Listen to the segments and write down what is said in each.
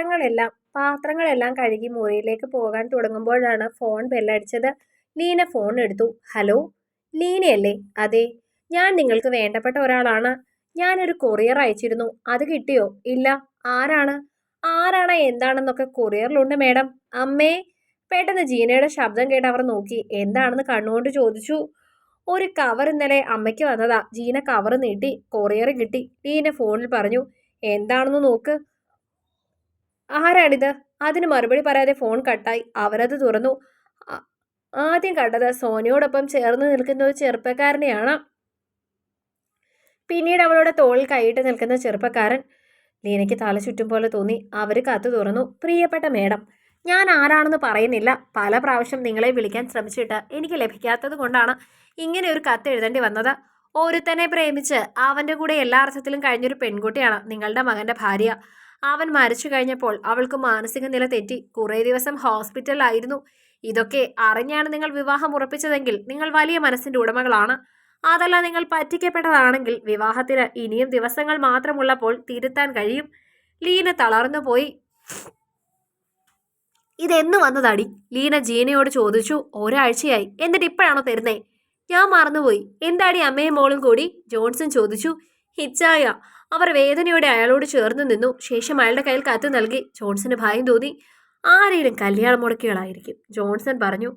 പാത്രങ്ങളെല്ലാം പാത്രങ്ങളെല്ലാം കഴുകി മുറിയിലേക്ക് പോകാൻ തുടങ്ങുമ്പോഴാണ് ഫോൺ ബെല്ലടിച്ചത് ലീന ഫോൺ എടുത്തു. ഹലോ ലീനയല്ലേ? അതെ ഞാൻ നിങ്ങൾക്ക് വേണ്ടപ്പെട്ട ഒരാളാണ്. ഞാനൊരു കൊറിയർ അയച്ചിരുന്നു. അത് കിട്ടിയോ? ഇല്ല. ആരാണ്? ആരാണ്? എന്താണെന്നൊക്കെ കൊറിയറിലുണ്ട് മേഡം അമ്മേ. പെട്ടെന്ന് ജീനയുടെ ശബ്ദം കേട്ട് അവർ നോക്കി. എന്താണെന്ന് കണ്ണുകൊണ്ട് ചോദിച്ചു. ഒരു കവർ ഇന്നലെ അമ്മയ്ക്ക് വന്നതാ. ജീന കവർ നീട്ടി കൊറിയർ കിട്ടി. ലീന ഫോണിൽ പറഞ്ഞു എന്താണെന്ന് നോക്ക്. ആരാണിത്? അതിന് മറുപടി പറയാതെ ഫോൺ കട്ടായി. അവരത് തുറന്നു. ആദ്യം കണ്ടത് സോനയോടൊപ്പം ചേർന്ന് നിൽക്കുന്ന ഒരു ചെറുപ്പക്കാരനെയാണ്. പിന്നീട് അവളുടെ തോളിൽ കൈയിട്ട് നിൽക്കുന്ന ചെറുപ്പക്കാരൻ. ലീനയ്ക്ക് തല ചുറ്റും പോലെ തോന്നി. അവർ കത്ത് തുറന്നു. പ്രിയപ്പെട്ട മേഡം ഞാൻ ആരാണെന്ന് പറയുന്നില്ല. പല പ്രാവശ്യം നിങ്ങളെ വിളിക്കാൻ ശ്രമിച്ചിട്ട് എനിക്ക് ലഭിക്കാത്തത് കൊണ്ടാണ് ഇങ്ങനെ ഒരു കത്ത് എഴുതേണ്ടി വന്നത്. ഒരുത്തനെ പ്രേമിച്ച് അവന്റെ കൂടെ എല്ലാ അർത്ഥത്തിലും കഴിഞ്ഞൊരു പെൺകുട്ടിയാണ് നിങ്ങളുടെ മകന്റെ ഭാര്യ. അവൻ മരിച്ചു കഴിഞ്ഞപ്പോൾ അവൾക്ക് മാനസിക നില തെറ്റി. കുറേ ദിവസം ഹോസ്പിറ്റലിലായിരുന്നു. ഇതൊക്കെ അറിഞ്ഞാണ് നിങ്ങൾ വിവാഹം ഉറപ്പിച്ചതെങ്കിൽ നിങ്ങൾ വലിയ മനസ്സിന്റെ ഉടമകളാണ്. അതല്ല നിങ്ങൾ പറ്റിക്കപ്പെട്ടതാണെങ്കിൽ വിവാഹത്തിന് ഇനിയും ദിവസങ്ങൾ മാത്രമുള്ളപ്പോൾ തിരുത്താൻ കഴിയും. ലീന തളർന്നു പോയി. ഇതെന്ന് വന്നതടി? ലീന ജീനയോട് ചോദിച്ചു. ഒരാഴ്ചയായി. എന്നിട്ട് ഇപ്പോഴാണോ തരുന്നേ? ഞാൻ മറന്നുപോയി. എന്താടി അമ്മയും മോളും കൂടി? ജോൺസൺ ചോദിച്ചു. ഹിച്ചായ. അവർ വേദനയോടെ അയാളോട് ചേർന്ന് നിന്നു. ശേഷം അയാളുടെ കയ്യിൽ കത്ത് നൽകി. ജോൺസന് ഭയം തോന്നി. ആരെയും കല്യാണം മുടക്കികളായിരിക്കും ജോൺസൺ പറഞ്ഞു.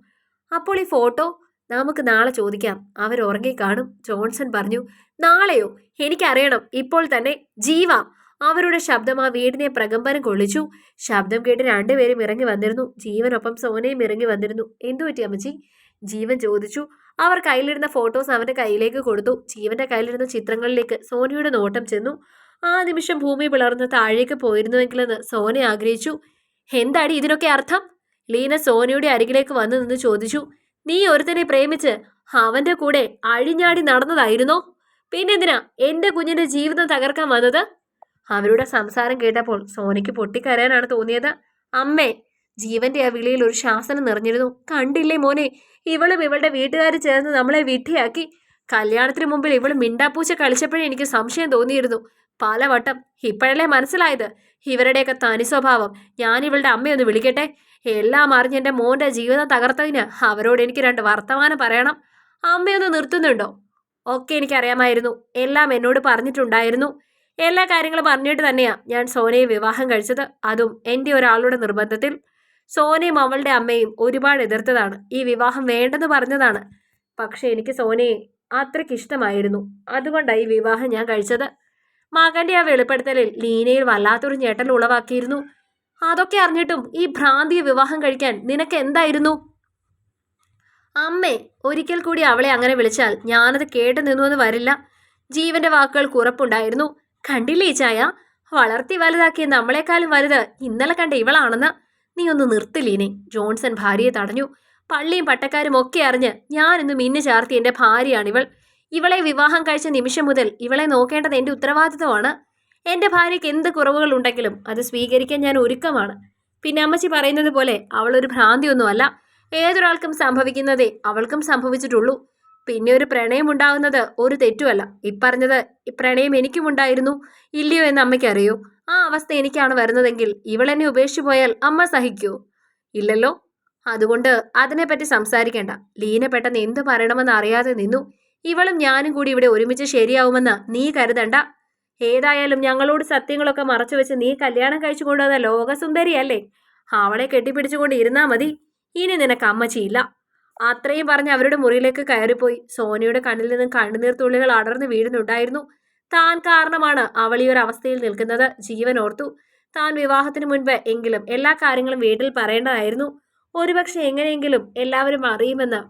അപ്പോൾ ഈ ഫോട്ടോ? നമുക്ക് നാളെ ചോദിക്കാം. അവർ ഉറങ്ങി കാണും. ജോൺസൺ പറഞ്ഞു. നാളെയോ? എനിക്കറിയണം. ഇപ്പോൾ തന്നെ ജീവ. അവരുടെ ശബ്ദം ആ വീടിനെ പ്രകമ്പനം കൊള്ളിച്ചു. ശബ്ദം കേട്ട് രണ്ടുപേരും ഇറങ്ങി വന്നിരുന്നു. ജീവനൊപ്പം സോനയും ഇറങ്ങി വന്നിരുന്നു. എന്തു പറ്റി അമ്മച്ചി? ജീവൻ ചോദിച്ചു. അവർ കയ്യിലിരുന്ന ഫോട്ടോസ് അവന്റെ കയ്യിലേക്ക് കൊടുത്തു. ജീവന്റെ കയ്യിലിരുന്ന ചിത്രങ്ങളിലേക്ക് സോനയുടെ നോട്ടം ചെന്നു. ആ നിമിഷം ഭൂമി പിളർന്ന് താഴേക്ക് പോയിരുന്നുവെങ്കിലെന്ന് സോന ആഗ്രഹിച്ചു. എന്താടി ഇതിനൊക്കെ അർത്ഥം? ലീന സോനയുടെ അരികിലേക്ക് വന്നു നിന്ന് ചോദിച്ചു. നീ ഒരുത്തനെ പ്രേമിച്ച് അവന്റെ കൂടെ അഴിഞ്ഞാടി നടന്നതായിരുന്നോ? പിന്നെന്തിനാ എന്റെ കുഞ്ഞിന്റെ ജീവിതം തകർക്കാൻ വന്നത്? അവരുടെ സംസാരം കേട്ടപ്പോൾ സോനയ്ക്ക് പൊട്ടിക്കരയാനാണ് തോന്നിയത്. അമ്മേ ജീവന്റെ ആ വിളിയിൽ ഒരു ശാസനം നിറഞ്ഞിരുന്നു. കണ്ടില്ലേ മോനെ ഇവളും ഇവളുടെ വീട്ടുകാർ ചേർന്ന് നമ്മളെ വിട്ടിയാക്കി കല്യാണത്തിന് മുമ്പിൽ ഇവൾ മിണ്ടാപ്പൂച്ച കളിച്ചപ്പോഴേ എനിക്ക് സംശയം തോന്നിയിരുന്നു. പലവട്ടം. ഇപ്പോഴല്ലേ മനസ്സിലായത്? ഇവരുടെയൊക്കെ തനി സ്വഭാവം. ഞാൻ ഇവളുടെ അമ്മയൊന്ന് വിളിക്കട്ടെ? എല്ലാം അറിഞ്ഞ് എന്റെ മോന്റെ ജീവിതം തകർത്തതിന് അവരോട് എനിക്ക് രണ്ട് വർത്തമാനം പറയണം. അമ്മയൊന്ന് നിർത്തുന്നുണ്ടോ? ഒക്കെ എനിക്കറിയാമായിരുന്നു. എല്ലാം എന്നോട് പറഞ്ഞിട്ടുണ്ടായിരുന്നു. എല്ലാ കാര്യങ്ങളും പറഞ്ഞിട്ട് തന്നെയാണ് ഞാൻ സോനയെ വിവാഹം കഴിച്ചത്. അതും എന്റെ ഒരാളുടെ നിർബന്ധത്തിൽ. സോനയും അവളുടെ അമ്മയും ഒരുപാട് എതിർത്തതാണ്. ഈ വിവാഹം വേണ്ടെന്ന് പറഞ്ഞതാണ്. പക്ഷെ എനിക്ക് സോനയെ അത്രയ്ക്ക് ഇഷ്ടമായിരുന്നു. അതുകൊണ്ടാണ് ഈ വിവാഹം ഞാൻ കഴിച്ചത്. മകന്റെ ആ വെളിപ്പെടുത്തലിൽ ലീനയിൽ വല്ലാത്തൊരു ഞെട്ടൽ ഉളവാക്കിയിരുന്നു. അതൊക്കെ അറിഞ്ഞിട്ടും ഈ ഭ്രാന്തിയെ വിവാഹം കഴിക്കാൻ നിനക്ക് എന്തായിരുന്നു? അമ്മേ ഒരിക്കൽ കൂടി അവളെ അങ്ങനെ വിളിച്ചാൽ ഞാനത് കേട്ടു നിന്നുവെന്ന് വരില്ല. ജീവന്റെ വാക്കുകൾ കുറപ്പുണ്ടായിരുന്നു കണ്ടില്ലേ ചായ? വളർത്തി വലുതാക്കിയ നമ്മളെക്കാളും വലുത് ഇന്നലെ കണ്ട ഇവളാണെന്ന്. നീ ഒന്ന് നിർത്തില്ലീനെ. ജോൺസൺ ഭാര്യയെ തടഞ്ഞു. പള്ളിയും പട്ടക്കാരും ഒക്കെ അറിഞ്ഞ് ഞാനിന്ന് മിന്നു ചാർത്തി എന്റെ ഭാര്യയാണിവൾ. ഇവളെ വിവാഹം കഴിച്ച നിമിഷം മുതൽ ഇവളെ നോക്കേണ്ടത് എന്റെ ഉത്തരവാദിത്വമാണ്. എന്റെ ഭാര്യയ്ക്ക് എന്ത് കുറവുകൾ ഉണ്ടെങ്കിലും അത് സ്വീകരിക്കാൻ ഞാൻ ഒരുക്കമാണ്. പിന്നെ അമ്മച്ചി പറയുന്നത് പോലെ അവളൊരു ഭ്രാന്തിയൊന്നുമല്ല. ഏതൊരാൾക്കും സംഭവിക്കുന്നതേ അവൾക്കും സംഭവിച്ചിട്ടുള്ളൂ. പിന്നെ ഒരു പ്രണയം ഉണ്ടാകുന്നത് ഒരു തെറ്റുമല്ല. ഇപ്പറഞ്ഞത് പ്രണയം എനിക്കുമുണ്ടായിരുന്നു. ഇല്ലയോ എന്ന് അമ്മയ്ക്കറിയോ ആ അവസ്ഥ എനിക്കാണ് വരുന്നതെങ്കിൽ ഇവളെന്നെ ഉപേക്ഷിച്ചു പോയാൽ അമ്മ സഹിക്കൂ? ഇല്ലല്ലോ. അതുകൊണ്ട് അതിനെപ്പറ്റി സംസാരിക്കേണ്ട. ലീന പെട്ടെന്ന് എന്ത് പറയണമെന്ന് അറിയാതെ നിന്നു. ഇവളും ഞാനും കൂടി ഇവിടെ ഒരുമിച്ച് ശരിയാവുമെന്ന് നീ കരുതണ്ട. ഏതായാലും ഞങ്ങളോട് സത്യങ്ങളൊക്കെ മറച്ചു വെച്ച് നീ കല്യാണം കഴിച്ചു കൊണ്ടുവന്ന ലോകസുന്ദരിയല്ലേ? അവളെ കെട്ടിപ്പിടിച്ചുകൊണ്ട് ഇരുന്നാ മതി. ഇനി നിനക്ക് അമ്മച്ചിയില്ല. അത്രയും പറഞ്ഞ് അവരുടെ മുറിയിലേക്ക് കയറിപ്പോയി. സോനയുടെ കണ്ണിൽ നിന്നും കണ്ണുനീർ തുള്ളികൾ അടർന്നു വീഴുന്നുണ്ടായിരുന്നു. താൻ കാരണമാണ് അവൾ ഈ ഒരു അവസ്ഥയിൽ നിൽക്കുന്നത്. ജീവൻ ഓർത്തു. താൻ വിവാഹത്തിന് മുൻപ് എങ്കിലും എല്ലാ കാര്യങ്ങളും വീട്ടിൽ പറയേണ്ടതായിരുന്നു. ഒരുപക്ഷെ എങ്ങനെയെങ്കിലും എല്ലാവരും അറിയുമെന്ന്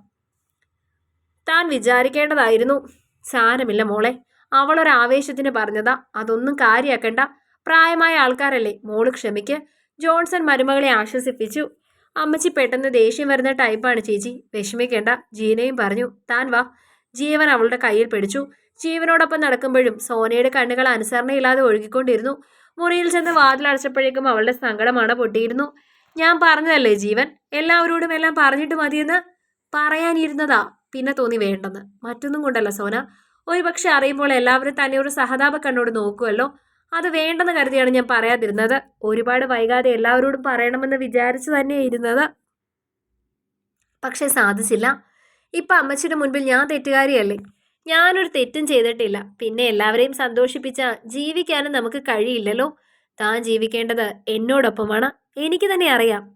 താൻ വിചാരിക്കേണ്ടതായിരുന്നു. സാരമില്ല മോളെ. അവളൊരു ആവേശത്തിന് പറഞ്ഞതാ. അതൊന്നും കാര്യാക്കണ്ട. പ്രായമായ ആൾക്കാരല്ലേ. മോൾ ക്ഷമിക്ക്. ജോൺസൺ മരുമകളെ ആശ്വസിപ്പിച്ചു. അമ്മച്ചി പെട്ടെന്ന് ദേഷ്യം വരുന്ന ടൈപ്പാണ് ചേച്ചി. വിഷമിക്കേണ്ട. ജീനയും പറഞ്ഞു. താൻ വാ. ജീവൻ അവളുടെ കയ്യിൽ പിടിച്ചു. ജീവനോടൊപ്പം നടക്കുമ്പോഴും സോനയുടെ കണ്ണുകൾ അനുസരണയില്ലാതെ ഒഴുകിക്കൊണ്ടിരുന്നു. മുറിയിൽ ചെന്ന് വാതിലടച്ചപ്പോഴേക്കും അവളുടെ സങ്കടമാണ് പൊട്ടിയിരുന്നു. ഞാൻ പറഞ്ഞതല്ലേ ജീവൻ? എല്ലാവരോടും എല്ലാം പറഞ്ഞിട്ട് മതിയെന്ന് പറയാനിരുന്നതാ പിന്നെ തോന്നി വേണ്ടെന്ന്. മറ്റൊന്നും കൊണ്ടല്ല സോന. ഒരുപക്ഷെ അറിയുമ്പോൾ എല്ലാവരും തന്നെ ഒരു സഹതാപ കണ്ണോട് നോക്കുമല്ലോ അത് വേണ്ടെന്ന് കരുതിയാണ് ഞാൻ പറയാതിരുന്നത്. ഒരുപാട് വൈകാതെ എല്ലാവരോടും പറയണമെന്ന് വിചാരിച്ചു തന്നെ ഇരുന്നത്. പക്ഷേ സാധിച്ചില്ല. ഇപ്പം അമ്മച്ചിയുടെ മുൻപിൽ ഞാൻ തെറ്റുകാരിയല്ലേ? ഞാനൊരു തെറ്റും ചെയ്തിട്ടില്ല. പിന്നെ എല്ലാവരെയും സന്തോഷിപ്പിച്ച ജീവിക്കാനും നമുക്ക് കഴിയില്ലല്ലോ. താൻ ജീവിക്കേണ്ടത് എന്നോടൊപ്പമാണ്. എനിക്ക് തന്നെ അറിയാം.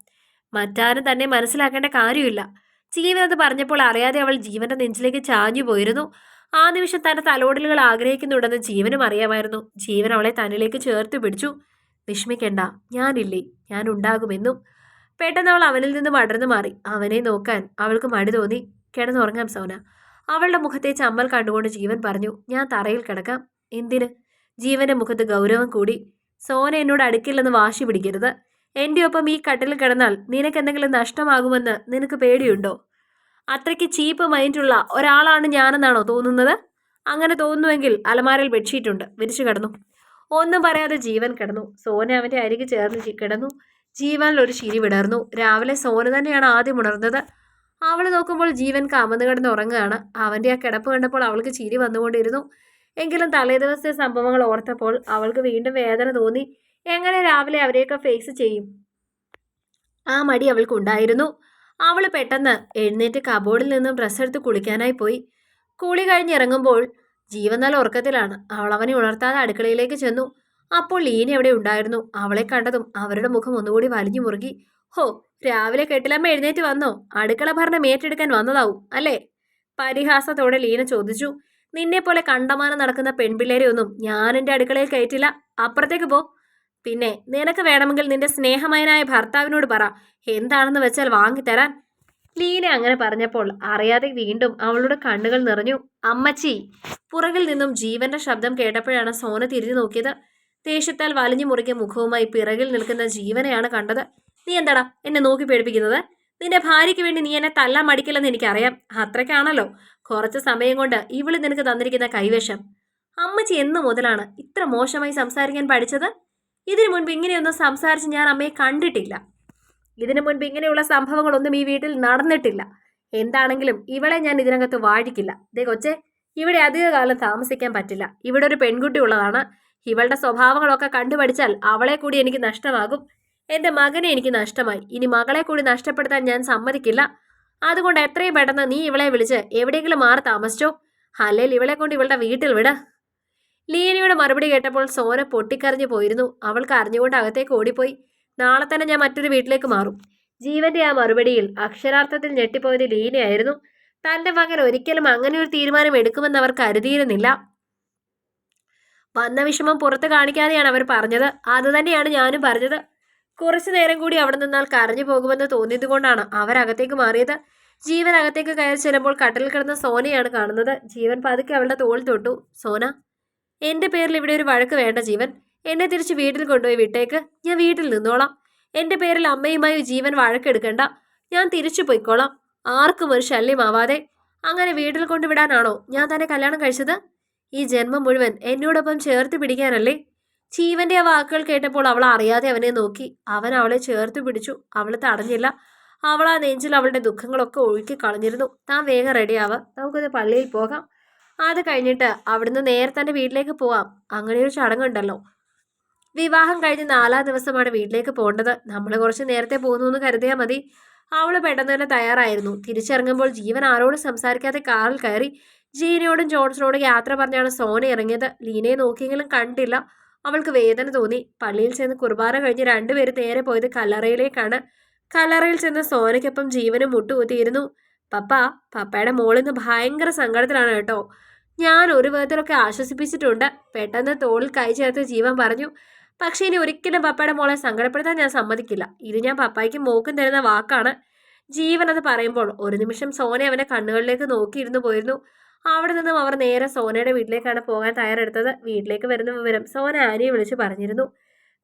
മറ്റാരും തന്നെ മനസ്സിലാക്കേണ്ട കാര്യമില്ല. ജീവൻ അത് പറഞ്ഞപ്പോൾ അറിയാതെ അവൾ ജീവന്റെ നെഞ്ചിലേക്ക് ചാഞ്ഞു പോയിരുന്നു. ആ നിമിഷം തന്റെ തലോടലുകൾ ആഗ്രഹിക്കുന്നുണ്ടെന്ന് ജീവനും അറിയാമായിരുന്നു. ജീവൻ അവളെ തന്നിലേക്ക് ചേർത്ത് പിടിച്ചു. വിഷമിക്കണ്ട ഞാനില്ലേ? ഞാൻ ഉണ്ടാകുമെന്നും. പെട്ടെന്ന് അവൾ അവനിൽ നിന്നും അടർന്നു മാറി. അവനെ നോക്കാൻ അവൾക്ക് മടി തോന്നി. കിടന്നുറങ്ങാം സോന. അവളുടെ മുഖത്തെ ചമ്മൽ കണ്ടുകൊണ്ട് ജീവൻ പറഞ്ഞു ഞാൻ തറയിൽ കിടക്കാം. എന്തിന്? ജീവന്റെ മുഖത്ത് ഗൗരവം കൂടി. സോന എന്നോട് അടുക്കില്ലെന്ന് വാശി പിടിക്കരുത്. എന്റെ ഒപ്പം ഈ കട്ടിൽ കിടന്നാൽ നിനക്ക് എന്തെങ്കിലും നഷ്ടമാകുമെന്ന് നിനക്ക് പേടിയുണ്ടോ? അത്രയ്ക്ക് ചീപ്പ് മൈൻഡുള്ള ഒരാളാണ് ഞാനെന്നാണോ തോന്നുന്നത്? അങ്ങനെ തോന്നുന്നുവെങ്കിൽ അലമാരയിൽ ബെഡ്ഷീറ്റുണ്ട്. വിരിച്ചു കിടന്നു. ഒന്നും പറയാതെ ജീവൻ കിടന്നു. സോന അവന്റെ അരികെ ചേർന്ന് കിടന്നു. ജീവനിൽ ഒരു ചിരി വിടർന്നു. രാവിലെ സോന തന്നെയാണ് ആദ്യം ഉണർന്നത്. അവൾ നോക്കുമ്പോൾ ജീവൻ കമന്ന് കിടന്ന് ഉറങ്ങുകയാണ്. അവന്റെ ആ കിടപ്പ് കണ്ടപ്പോൾ അവൾക്ക് ചിരി വന്നുകൊണ്ടിരുന്നു. എങ്കിലും തലേദിവസത്തെ സംഭവങ്ങൾ ഓർത്തപ്പോൾ അവൾക്ക് വീണ്ടും വേദന തോന്നി. എങ്ങനെ രാവിലെ അവരെയൊക്കെ ഫേസ് ചെയ്യും? ആ മടി അവൾക്കുണ്ടായിരുന്നു അവൾ പെട്ടെന്ന് എഴുന്നേറ്റ് കബോർഡിൽ നിന്നും ഡ്രസ്സ് എടുത്ത് കുളിക്കാനായി പോയി. കുളി കഴിഞ്ഞിറങ്ങുമ്പോൾ ജീവൻ നല്ല ഉറക്കത്തിലാണ്. അവൾ അവനെ ഉണർത്താതെ അടുക്കളയിലേക്ക് ചെന്നു. അപ്പോൾ ലീന അവിടെ ഉണ്ടായിരുന്നു. അവളെ കണ്ടതും അവരുടെ മുഖം ഒന്നുകൂടി വലിഞ്ഞു മുറുകി. ഹോ രാവിലെ കെട്ടിലമ്മ എഴുന്നേറ്റ് വന്നോ? അടുക്കള ഭരണം ഏറ്റെടുക്കാൻ വന്നതാവും അല്ലേ? പരിഹാസത്തോടെ ലീന ചോദിച്ചു. നിന്നെ പോലെ കണ്ടമാനം നടക്കുന്ന പെൺപിള്ളേരെ ഒന്നും ഞാൻ എന്റെ അടുക്കളയിൽ കയറ്റില്ല. അപ്പുറത്തേക്ക് പോ. പിന്നെ നിനക്ക് വേണമെങ്കിൽ നിന്റെ സ്നേഹമയനായ ഭർത്താവിനോട് പറ. എന്താണെന്ന് വെച്ചാൽ വാങ്ങിത്തരാൻ ലീന അങ്ങനെ പറഞ്ഞപ്പോൾ അറിയാതെ വീണ്ടും അവളുടെ കണ്ണുകൾ നിറഞ്ഞു. അമ്മച്ചി പുറകിൽ നിന്നും ജീവന്റെ ശബ്ദം കേട്ടപ്പോഴാണ് സോന തിരിഞ്ഞു നോക്കിയത്. ദേഷ്യത്താൽ വലിഞ്ഞു മുറുകിയ മുഖവുമായി പിറകിൽ നിൽക്കുന്ന ജീവനെയാണ് കണ്ടത്. നീ എന്താടാ എന്നെ നോക്കി പേടിപ്പിക്കുന്നത്? നിന്റെ ഭാര്യയ്ക്ക് വേണ്ടി നീ എന്നെ തല്ലാൻ മടിക്കില്ലെന്ന് എനിക്കറിയാം. അത്രയ്ക്കാണല്ലോ. കുറച്ച് സമയം കൊണ്ട് ഇവൾ നിനക്ക് തന്നിരിക്കുന്ന കൈവശം. അമ്മച്ചി എന്നു മുതലാണ് ഇത്ര മോശമായി സംസാരിക്കാൻ പഠിച്ചത്? ഇതിനു മുൻപ് ഇങ്ങനെയൊന്നും സംസാരിച്ച് ഞാൻ അമ്മയെ കണ്ടിട്ടില്ല. ഇതിനു മുൻപ് ഇങ്ങനെയുള്ള സംഭവങ്ങളൊന്നും ഈ വീട്ടിൽ നടന്നിട്ടില്ല. എന്താണെങ്കിലും ഇവളെ ഞാൻ ഇതിനകത്ത് വാഴിക്കില്ല. ദേ കൊച്ചെ ഇവിടെ അധികകാലം താമസിക്കാൻ പറ്റില്ല. ഇവിടെ ഒരു പെൺകുട്ടി ഉള്ളതാണ്. ഇവളുടെ സ്വഭാവങ്ങളൊക്കെ കണ്ടുപഠിച്ചാൽ അവളെ കൂടി എനിക്ക് നഷ്ടമാകും. എന്റെ മകനെ എനിക്ക് നഷ്ടമായി. ഇനി മകളെ കൂടി നഷ്ടപ്പെടുത്താൻ ഞാൻ സമ്മതിക്കില്ല. അതുകൊണ്ട് എത്രയും പെട്ടെന്ന് നീ ഇവളെ വിളിച്ച് എവിടെയെങ്കിലും മാറി താമസിച്ചോ? അല്ലെങ്കിൽ ഇവളെ കൊണ്ട് ഇവളുടെ വീട്ടിൽ വിട. ലീനയുടെ മറുപടി കേട്ടപ്പോൾ സോന പൊട്ടിക്കറിഞ്ഞു പോയിരുന്നു. അവൾക്ക് അറിഞ്ഞുകൊണ്ട് അകത്തേക്ക് ഓടിപ്പോയി. നാളെ തന്നെ ഞാൻ മറ്റൊരു വീട്ടിലേക്ക് മാറും. ജീവന്റെ ആ മറുപടിയിൽ അക്ഷരാർത്ഥത്തിൽ ഞെട്ടിപ്പോയത് ലീനയായിരുന്നു. തന്റെ മകൻ ഒരിക്കലും അങ്ങനെ ഒരു തീരുമാനം എടുക്കുമെന്ന് അവർ കരുതിയിരുന്നില്ല. വന്ന വിഷമം പുറത്ത് കാണിക്കാതെയാണ് അവർ പറഞ്ഞത്. അതുതന്നെയാണ് ഞാനും പറഞ്ഞത്. കുറച്ചു നേരം കൂടി അവിടെ നിന്നാൽ കരഞ്ഞു പോകുമെന്ന് തോന്നിയത് കൊണ്ടാണ് അവരകത്തേക്ക് മാറിയത്. ജീവൻ അകത്തേക്ക് കയറി ചെല്ലുമ്പോൾ കട്ടിൽ കിടന്ന സോനയാണ് കാണുന്നത്. ജീവൻ പതുക്കെ അവളുടെ തോൾ തൊട്ടു. സോന എന്റെ പേരിൽ ഇവിടെ ഒരു വഴക്ക് വേണ്ട ജീവൻ. എന്നെ തിരിച്ച് വീട്ടിൽ കൊണ്ടുപോയി വിട്ടേക്ക്. ഞാൻ വീട്ടിൽ നിന്നോളാം. എന്റെ പേരിൽ അമ്മയുമായി ജീവൻ വഴക്കെടുക്കണ്ട. ഞാൻ തിരിച്ചു പോയിക്കോളാം. ആർക്കും ഒരു ശല്യമാവാതെ. അങ്ങനെ വീട്ടിൽ കൊണ്ടുവിടാനാണോ ഞാൻ തന്നെ കല്യാണം കഴിച്ചത്? ഈ ജന്മം മുഴുവൻ എന്നോടൊപ്പം ചേർത്ത് പിടിക്കാനല്ലേ ജീവന്റെ ആ വാക്കുകൾ കേട്ടപ്പോൾ അവൾ അറിയാതെ അവനെ നോക്കി. അവൻ അവളെ ചേർത്ത് പിടിച്ചു. അവൾ തടഞ്ഞില്ല. അവൾ ആ നെഞ്ചിൽ അവളുടെ ദുഃഖങ്ങളൊക്കെ ഒഴുക്കി കളഞ്ഞിരുന്നു. താൻ വേഗം റെഡിയാവാം നമുക്കൊന്ന് പള്ളിയിൽ പോകാം. അത് കഴിഞ്ഞിട്ട് അവിടുന്ന് നേരെ തന്റെ വീട്ടിലേക്ക് പോവാം. അങ്ങനെ ഒരു ചടങ്ങുണ്ടല്ലോ. വിവാഹം കഴിഞ്ഞ് നാലാം ദിവസമാണ് വീട്ടിലേക്ക് പോകേണ്ടത്. നമ്മൾ കുറച്ച് നേരത്തെ പോകുന്നു എന്ന് കരുതിയാൽ മതി. അവൾ പെട്ടെന്ന് തന്നെ തയ്യാറായിരുന്നു. തിരിച്ചിറങ്ങുമ്പോൾ ജീവൻ ആരോടും സംസാരിക്കാതെ കാറിൽ കയറി ജീനയോടും ജോൺസണോടും യാത്ര പറഞ്ഞാണ് സോന ഇറങ്ങിയത്. ലീനയെ നോക്കിയെങ്കിലും കണ്ടില്ല. അവൾക്ക് വേദന തോന്നി. പള്ളിയിൽ ചെന്ന് കുർബാന കഴിഞ്ഞ് രണ്ടുപേരും നേരെ പോയത് കല്ലറയിലേക്കാണ്. കല്ലറയിൽ ചെന്ന് സോനയ്ക്കൊപ്പം ജീവനും മുട്ടുകുത്തിയിരുന്നു. പപ്പ പപ്പയുടെ മോളിന്ന് ഭയങ്കര സങ്കടത്തിലാണ് കേട്ടോ. ഞാൻ ഒരു വിധത്തിലൊക്കെ ആശ്വസിപ്പിച്ചിട്ടുണ്ട്. പെട്ടെന്ന് തോളിൽ കൈ ചേർത്ത് ജീവൻ പറഞ്ഞു. പക്ഷേ ഇനി ഒരിക്കലും പപ്പയുടെ മോളെ സങ്കടപ്പെടുത്താൻ ഞാൻ സമ്മതിക്കില്ല. ഇത് ഞാൻ പപ്പായ്ക്ക് മോക്കും തരുന്ന വാക്കാണ്. ജീവൻ അത് പറയുമ്പോൾ ഒരു നിമിഷം സോന അവന്റെ കണ്ണുകളിലേക്ക് നോക്കിയിരുന്നു പോയിരുന്നു. അവിടെ നിന്നും അവർ നേരെ സോനയുടെ വീട്ടിലേക്കാണ് പോകാൻ തയ്യാറെടുത്തത്. വീട്ടിലേക്ക് വരുന്ന വിവരം സോന ആനിയെ വിളിച്ച് പറഞ്ഞിരുന്നു.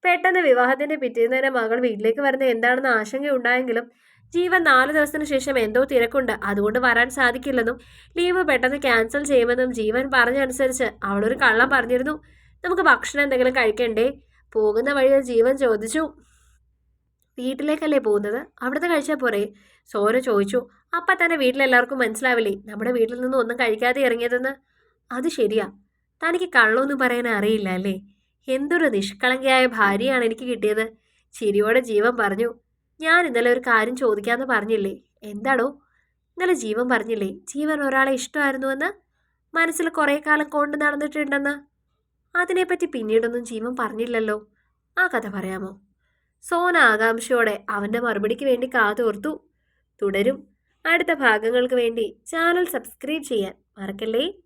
പെട്ടെന്ന് വിവാഹത്തിന്റെ പിറ്റേന്ന് തന്നെ മകൾ വീട്ടിലേക്ക് വരുന്ന എന്താണെന്ന് ആശങ്കയുണ്ടായെങ്കിലും ജീവൻ നാല് ദിവസത്തിന് ശേഷം എന്തോ തിരക്കുണ്ട്. അതുകൊണ്ട് വരാൻ സാധിക്കില്ലെന്നും ലീവ് പെട്ടെന്ന് ക്യാൻസൽ ചെയ്യുമെന്നും ജീവൻ പറഞ്ഞനുസരിച്ച് അവളൊരു കള്ളം പറഞ്ഞിരുന്നു. നമുക്ക് ഭക്ഷണം എന്തെങ്കിലും കഴിക്കണ്ടേ? പോകുന്ന വഴിയിൽ ജീവൻ ചോദിച്ചു. വീട്ടിലേക്കല്ലേ പോകുന്നത്? അവിടുന്ന് കഴിച്ചാൽ പോരെ? സോന ചോദിച്ചു. അപ്പം തന്നെ വീട്ടിലെല്ലാവർക്കും മനസ്സിലാവില്ലേ? നമ്മുടെ വീട്ടിൽ നിന്ന് ഒന്നും കഴിക്കാതെ ഇറങ്ങിയതെന്ന്? അത് ശരിയാ. തനിക്ക് കള്ളൊന്നും പറയാൻ അറിയില്ല അല്ലേ? എന്തൊരു നിഷ്കളങ്കയായ ഭാര്യയാണ് എനിക്ക് കിട്ടിയത്. ചിരിയോടെ ജീവൻ പറഞ്ഞു. ഞാൻ ഇന്നലെ ഒരു കാര്യം ചോദിക്കാമെന്ന് പറഞ്ഞില്ലേ? എന്താണോ ഇന്നലെ ജീവൻ പറഞ്ഞില്ലേ? ജീവൻ ഒരാളെ ഇഷ്ടമായിരുന്നുവെന്ന് മനസ്സിൽ കുറേ കാലം കൊണ്ട് നടന്നിട്ടുണ്ടെന്ന്? അതിനെപ്പറ്റി പിന്നീടൊന്നും ജീവൻ പറഞ്ഞില്ലല്ലോ. ആ കഥ പറയാമോ? സോന ആകാംക്ഷയോടെ അവന്റെ മറുപടിക്ക് വേണ്ടി കാതോർത്തു. തുടരും. അടുത്ത ഭാഗങ്ങൾക്ക് വേണ്ടി ചാനൽ സബ്സ്ക്രൈബ് ചെയ്യാൻ മറക്കല്ലേ?